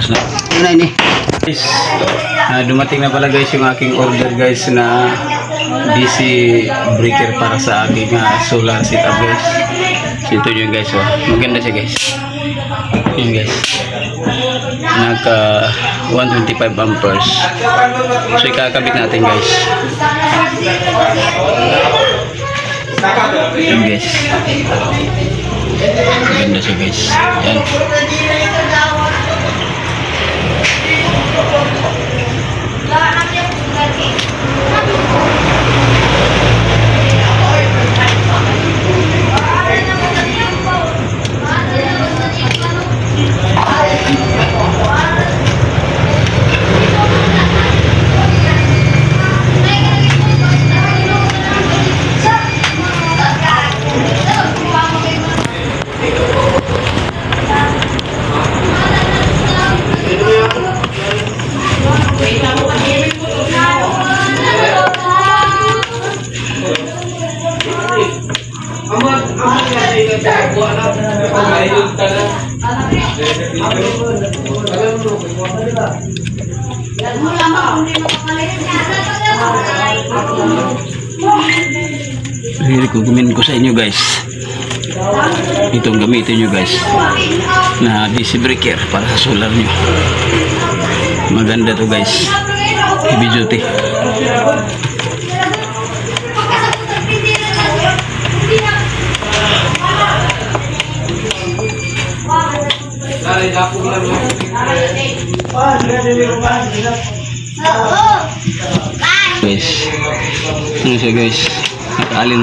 Pus na. Ano ini? Guys, ah, dumating na pala guys yung aking order guys na DC breaker para sa aking ah, solar setup guys. So, ito yun guys. Oh. Maganda siya guys. Yun guys. Naka 125 amperes. So ikakabit natin guys. Yun guys. Maganda siya guys. Yan. Recommend ko sa inyo guys. Itong gamitin nyo guys. Na DC breaker para sa solar nyo. Maganda to guys. Heavy duty. Guys. Ano siya guys? Naka-allen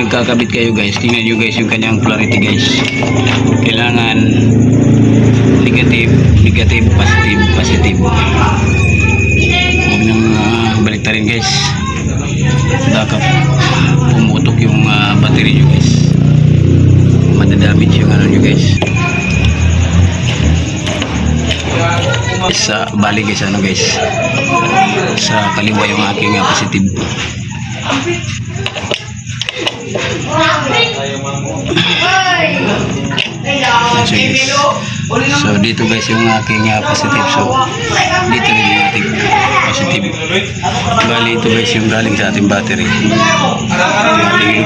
nagkakabit kayo guys, tingnan nyo guys yung kanyang polarity guys. Kailangan negative, negative, positive, positive. Huwag nang uh, baliktarin guys. Baka pumutok yung ah, battery nyo guys. Madadamage yung ano nyo guys. Sa bali guys ano guys. Sa kaliwa yung aking ah, positive. So, dito guys yung aking uh, positive. So dito rin yung ating positive. Bali ito guys yung galing sa ating battery. Yung ating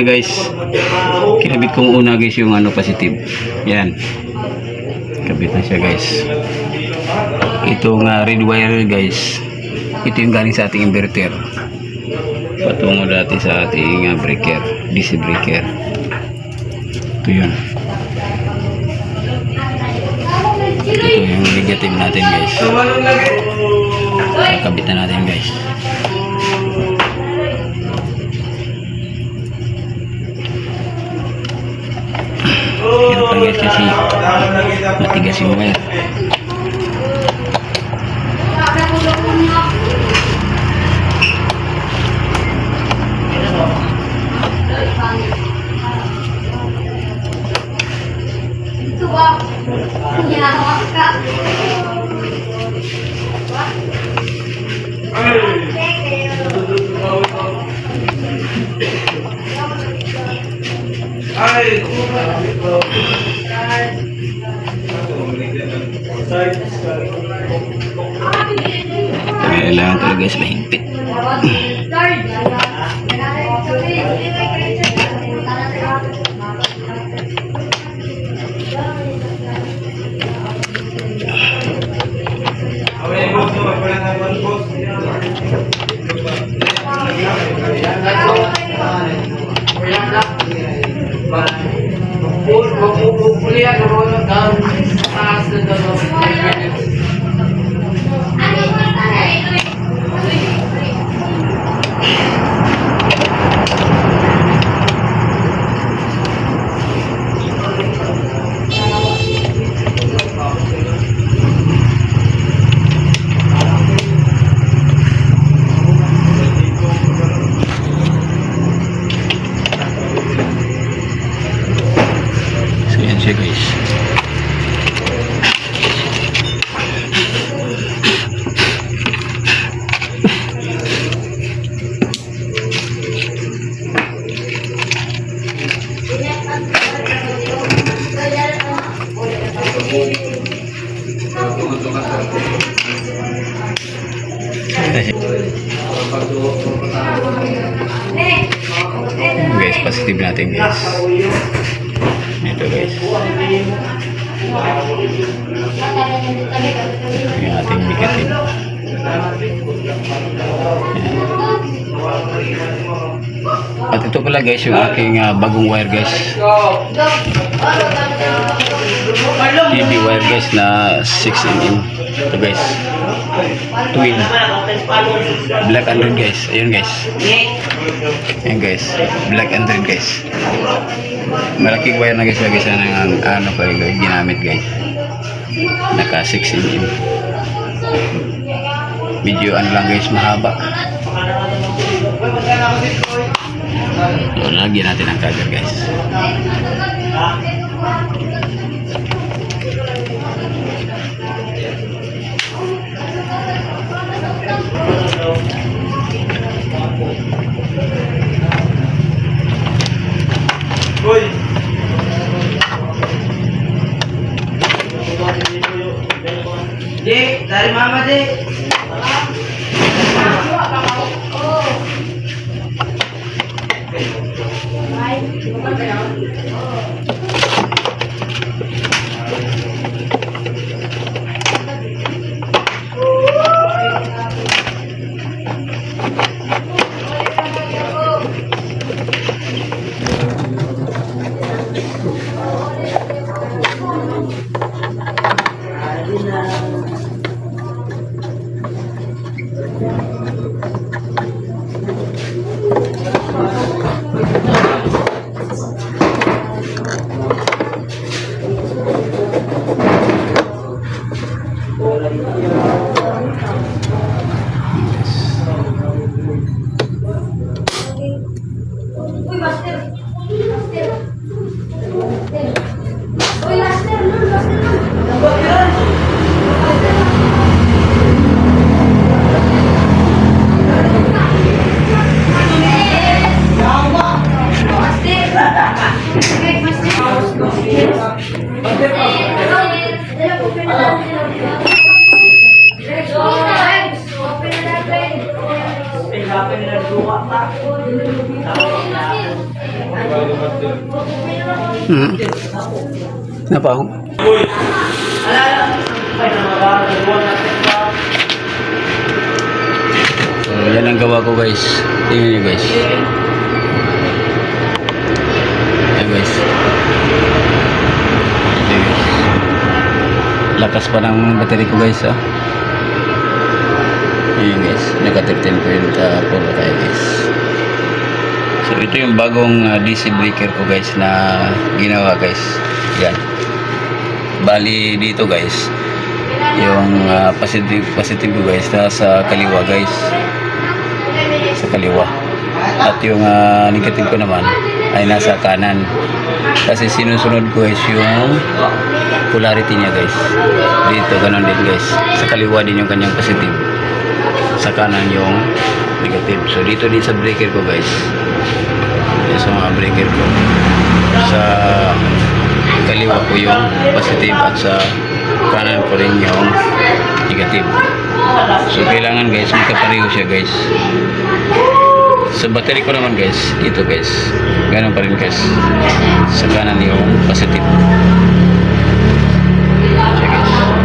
na guys. Kinabit ko una guys yung ano positive. Yan. Kabit na siya guys. Itong uh, red wire guys. Ito yung galing sa ating inverter. patungo dati sa ating uh, breaker DC breaker ito yun ito yung negative natin guys kakabit na natin guys matigas yung wire Ito ba? With me. Positive natin guys. Ito guys. Yung ating negative Ayan. at ito pala guys yung aking ah, bagong wire guys. TV wire guys na 6mm ito guys twin black and red guys ayun guys Ayan guys, black and red guys. Malaking wire na guys, lagi sana ng ano ko ginamit guys. Naka 6 mm. Medyo ano lang guys, mahaba. So, lagyan natin ang cover guys. Uy, master. Master. Uy, master. Master. Hmm. Napa ako? So, yan ang gawa ko guys. Tingnan nyo guys. Ayan guys. Guys. Lakas pa ng battery ko guys ah. Ayan guys. Naka 13.4 tayo guys. So ito yung bagong ah, DC breaker ko guys na ginawa guys. Yan. Bali dito guys. Yung ah, positive positive ko guys nasa kaliwa guys. Sa kaliwa. At yung ah, negative ko naman ay nasa kanan. Kasi sinusunod ko guys yung polarity niya guys. Dito ganun din guys. Sa kaliwa din yung kanyang positive. Sa kanan yung negative. So dito din sa breaker ko guys. Yan sa mga breaker ko. Sa kaliwa ko yung positive at sa kanan ko rin yung negative. So kailangan guys magkapareho siya guys. Sa battery ko naman guys, ito guys. Ganun pa rin guys. Sa kanan yung positive. Siya guys.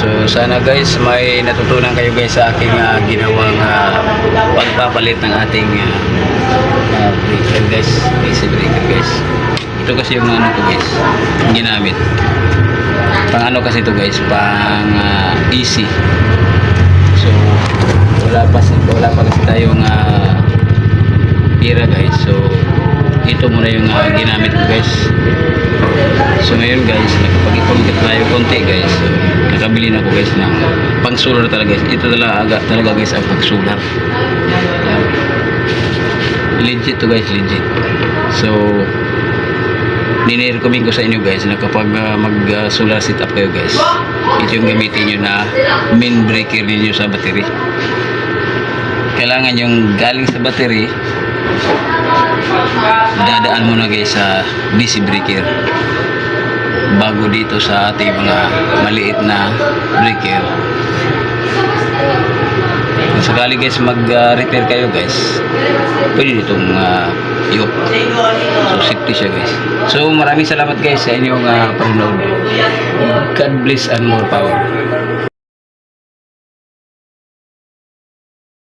So sana guys may natutunan kayo guys sa aking ah, ginawang ah, pagpapalit ng ating ah, ah, breaker guys. DC breaker guys. Ito kasi yung ano ko guys, ginamit. Pang ano kasi ito guys, pang ah, easy. So wala pa wala pa kasi tayong uh, pira guys. So ito muna yung ah, ginamit ko guys. So ngayon guys, nakapag-ipon tayo konti guys. So, nakabili na ako guys ng pang solar talaga guys. Ito talaga, talaga guys ang pang solar. Legit to guys, legit. So, ninirecommend ko sa inyo guys na kapag ah, mag ah, solar setup kayo guys, ito yung gamitin nyo na main breaker ninyo sa battery. Kailangan yung galing sa battery, dadaan muna guys sa DC breaker bago dito sa ating mga maliit na breaker. Kung sakali guys mag-repair kayo guys pwede ditong uh, i-off. So safety siya guys. So maraming salamat guys sa inyong uh, panonood. God bless and more power